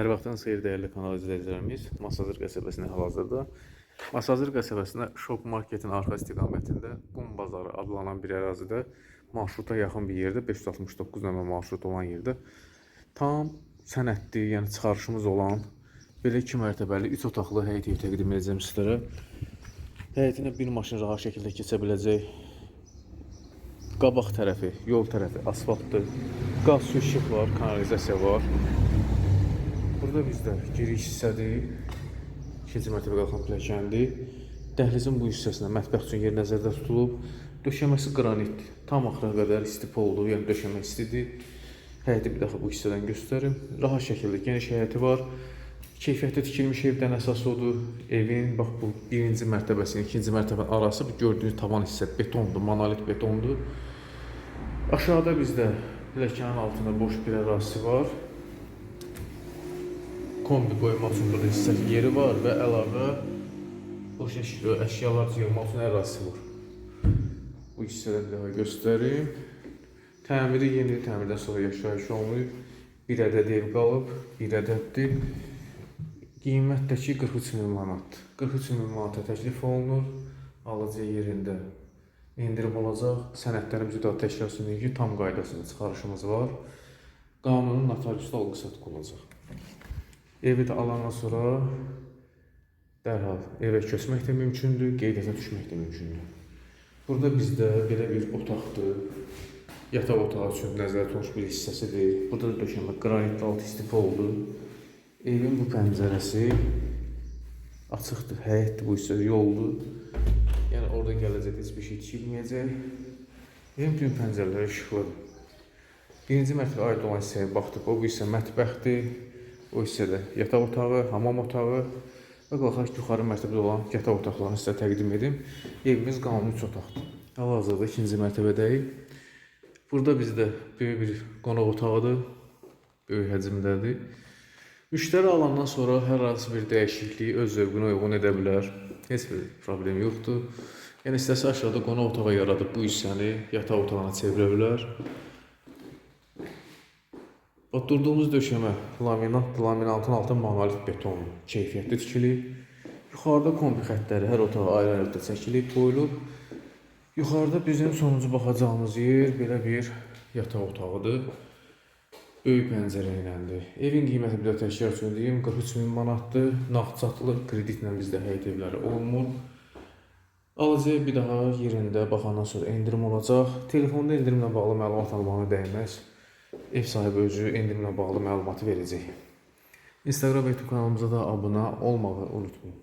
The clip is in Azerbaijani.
Hər vaxtınız xeyir dəyərli kanal izləyicilərimiz. Masazır qəsəbəsində hal-hazırda. Masazır qəsəbəsində Şok Marketin arxa istiqamətində Qum Bazarı adlanan bir ərazidə marşruta yaxın bir yerdə 569 nömrə marşrut olan yerdə tam sənədli, yəni çıxarışımız olan belə iki mərtəbəli 3 otaqlı həyət evi təqdim edəcəm sizlərə. Həyətinə bir maşın rahat şəkildə keçə biləcək. Qabaq tərəfi, yol tərəfi asfaltdır. Qaz su işıq var, kanalizasiya var. Burada bizdə giriş hissədir. İkinci mərtəbə qalxan pilləkəndir. Dəhlizin bu hissəsinə mətbəx üçün yer nəzərdə tutulub. Döşəməsi qranit. Tam axıra qədər istifa oldu, yəni döşəmə istidir. Həyəti bir dəfə bu hissədən göstərim. Rahat şəkildə geniş həyəti var. Keyfiyyətli tikilmiş evdən əsas odur. Evin bax bu birinci mərtəbəsinin, ikinci mərtəbənin arası bu gördüyünüz tavan hissə betondur, monolit betondur. Aşağıda bizdə pilləkənin altında boş bir ərazisi var. Kombi qoymaq üçün burada hissəli yeri var və əlavə boş əşya, əşyalar yığmaq üçün ərazisi var. Bu hissədə bir daha göstərim. Təmiri yeni, təmirdən sonra yaşayış olmayıb. Bir ədəd ev qalıb, bir ədəddir. Qiymətdəki 43 min manat. 43 min manata təklif olunur. Alıcı yerində endirim olacaq. Sənədlərimiz üdə təşkilatının ki, tam qaydasında çıxarışımız var. Qanunun notariusda alqı satqı olacaq. Evi də alandan sonra dərhal evə köçmək də mümkündür, qeydiyyata düşmək də mümkündür. Burada bizdə belə bir otaqdır. Yataq otağı üçün nəzərdə tutulmuş bir hissəsidir. Burada da döşəmə qranitli alt istifa oldu. Evin bu pəncərəsi açıqdır, həyətdir, bu hissə yoldur. Yəni orada gələcəkdə heç bir şey tikilməyəcək. Evin bütün pəncərələri işıqlıdır. Birinci mərtəbə aid olan hissəyə baxdıq. O bu hissə mətbəxdir. O hissədə yataq otağı, hamam otağı və qalxaq yuxarı mərtəbədə olan yataq otaqlarını sizə təqdim edim. Evimiz qanuni 3 otaqdır. Hal-hazırda ikinci mərtəbədəyik. Burada bizdə böyük bir qonaq otağıdır. Böyük həcmdədir. Müştəri alandan sonra hər hansı bir dəyişikliyi öz zövqünə uyğun edə bilər. Heç bir problem yoxdur. Yəni istəsə aşağıda qonaq otağı yaradıb bu hissəni yataq otağına çevirə bilər. Bax durduğumuz döşəmə laminat, laminatın altı monolit beton, keyfiyyətli tikilib. Yuxarıda kombi xəttləri hər otağa ayrı-ayrı çəkilib, qoyulub. Yuxarıda bizim sonuncu baxacağımız yer belə bir yataq otağıdır. Böyük pəncərə iləndir. Evin qiyməti bir də təşkil üçün deyim 43 min manatdır. Nağdsatlı kreditlə bizdə həyət evləri olmur. Alıcıya bir daha yerində baxandan sonra endirim olacaq. Telefonda endirimlə bağlı məlumat almağa dəyməz. Ev sahibi özü endirimlə bağlı məlumatı verəcək. Instagram YouTube kanalımıza da abunə olmağı unutmayın.